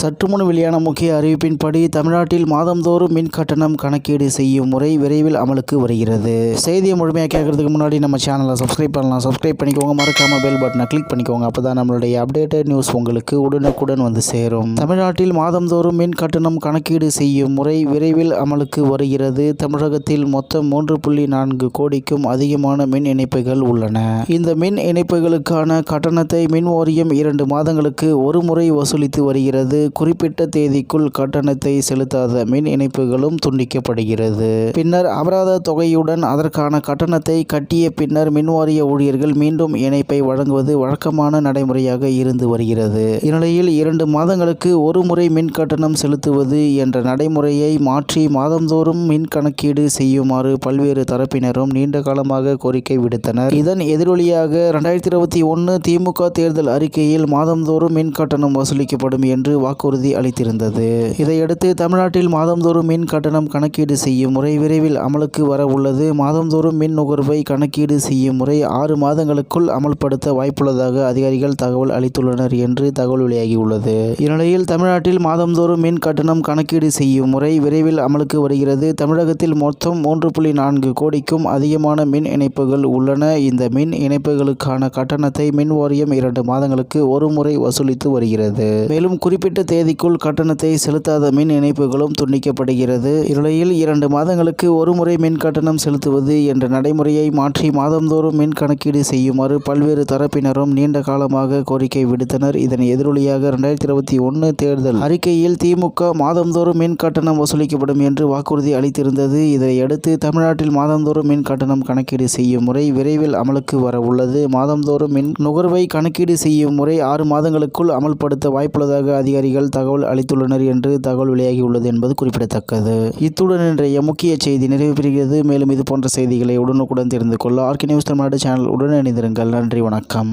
சற்று முன் வெளியான முக்கிய அறிவிப்பின்படி தமிழ்நாட்டில் மாதந்தோறும் மின் கட்டணம் கணக்கீடு செய்யும் முறை விரைவில் அமலுக்கு வருகிறது. செய்தியை முழுமையாக கேட்கறதுக்கு முன்னாடி நம்ம சேனலை சப்ஸ்கிரைப் பண்ணலாம். சப்ஸ்கிரைப் பண்ணிக்கோங்க. மறக்காம பெல் பட்டனை கிளிக் பண்ணிக்கோங்க. அப்போ தான் நம்மளுடைய அப்டேட்டட் நியூஸ் உங்களுக்கு உடனுக்குடன் வந்து சேரும். தமிழ்நாட்டில் மாதந்தோறும் மின் கட்டணம் கணக்கீடு செய்யும் முறை விரைவில் அமலுக்கு வருகிறது. தமிழகத்தில் மொத்தம் மூன்று புள்ளி நான்கு கோடிக்கும் அதிகமான மின் இணைப்புகள் உள்ளன. இந்த மின் இணைப்புகளுக்கான கட்டணத்தை மின் வாரியம் இரண்டு மாதங்களுக்கு ஒரு முறை வசூலித்து வருகிறது. குறிப்பிட்ட தேதிக்குள் கட்டணத்தை செலுத்தாத மின் இணைப்புகளும் துண்டிக்கப்படுகிறது. பின்னர் அபராத தொகையுடன் அதற்கான கட்டணத்தை கட்டிய பின்னர் மின்வாரிய ஊழியர்கள் மீண்டும் இணைப்பை வழங்குவது வழக்கமான நடைமுறையாக இருந்து வருகிறது. இந்நிலையில் இரண்டு மாதங்களுக்கு ஒரு முறை மின் கட்டணம் செலுத்துவது என்ற நடைமுறையை மாற்றி மாதந்தோறும் மின் கணக்கீடு செய்யுமாறு பல்வேறு தரப்பினரும் நீண்ட காலமாக கோரிக்கை விடுத்தனர். இதன் எதிரொலியாக இரண்டாயிரத்தி இருபத்தி ஒன்று திமுக தேர்தல் அறிக்கையில் மாதந்தோறும் மின் கட்டணம் வசூலிக்கப்படும் என்று வாக்குறுதி அளித்திருந்தது. இதையடுத்து தமிழ்நாட்டில் மாதந்தோறும் மின் கட்டணம் கணக்கீடு செய்யும் முறை விரைவில் அமலுக்கு வர உள்ளது. மாதந்தோறும் மின் நுகர்வை கணக்கீடு செய்யும் முறை ஆறு மாதங்களுக்குள் அமல்படுத்த வாய்ப்புள்ளதாக அதிகாரிகள் தகவல் அளித்துள்ளனர் என்று தகவல் வெளியாகியுள்ளது. இந்நிலையில் தமிழ்நாட்டில் மாதந்தோறும் மின் கட்டணம் கணக்கீடு செய்யும் முறை விரைவில் அமலுக்கு வருகிறது. தமிழகத்தில் மொத்தம் மூன்று புள்ளி நான்கு கோடிக்கும் அதிகமான மின் இணைப்புகள் உள்ளன. இந்த மின் இணைப்புகளுக்கான கட்டணத்தை மின் வாரியம் இரண்டு மாதங்களுக்கு ஒரு முறை வசூலித்து வருகிறது. மேலும் குறிப்பிட்ட தேதிக்குள் கட்டணத்தை செலுத்தாத மின் இணைப்புகளும் துண்டிக்கப்படுகிறது. இந்நிலையில் இரண்டு மாதங்களுக்கு ஒருமுறை மின் கட்டணம் செலுத்துவது என்ற நடைமுறையை மாற்றி மாதந்தோறும் மின் கணக்கீடு செய்யுமாறு பல்வேறு தரப்பினரும் நீண்ட காலமாக கோரிக்கை விடுத்தனர். இதன் எதிரொலியாக இரண்டாயிரத்தி இருபத்தி ஒன்று தேர்தல் அறிக்கையில் திமுக மாதந்தோறும் மின் கட்டணம் வசூலிக்கப்படும் என்று வாக்குறுதி அளித்திருந்தது. இதையடுத்து தமிழ்நாட்டில் மாதந்தோறும் மின் கட்டணம் கணக்கீடு செய்யும் முறை விரைவில் அமலுக்கு வர உள்ளது. மாதந்தோறும் மின் நுகர்வை கணக்கீடு செய்யும் முறை ஆறு மாதங்களுக்குள் அமல்படுத்த வாய்ப்புள்ளதாக அதிகாரிகள் அதிகாரிகள் தகவல் அளித்துள்ளனர் என்று தகவல் வெளியாகியுள்ளது என்பது குறிப்பிடத்தக்கது. இத்துடன் இன்றைய முக்கிய செய்தி நிறைவு பெறுகிறது. மேலும் இது போன்ற செய்திகளை உடனுக்குடன் தெரிந்து கொள்ள ஆர்கி நியூஸ் தமிழ்நாடு சேனல் உடன் இணைந்திருங்கள். நன்றி வணக்கம்.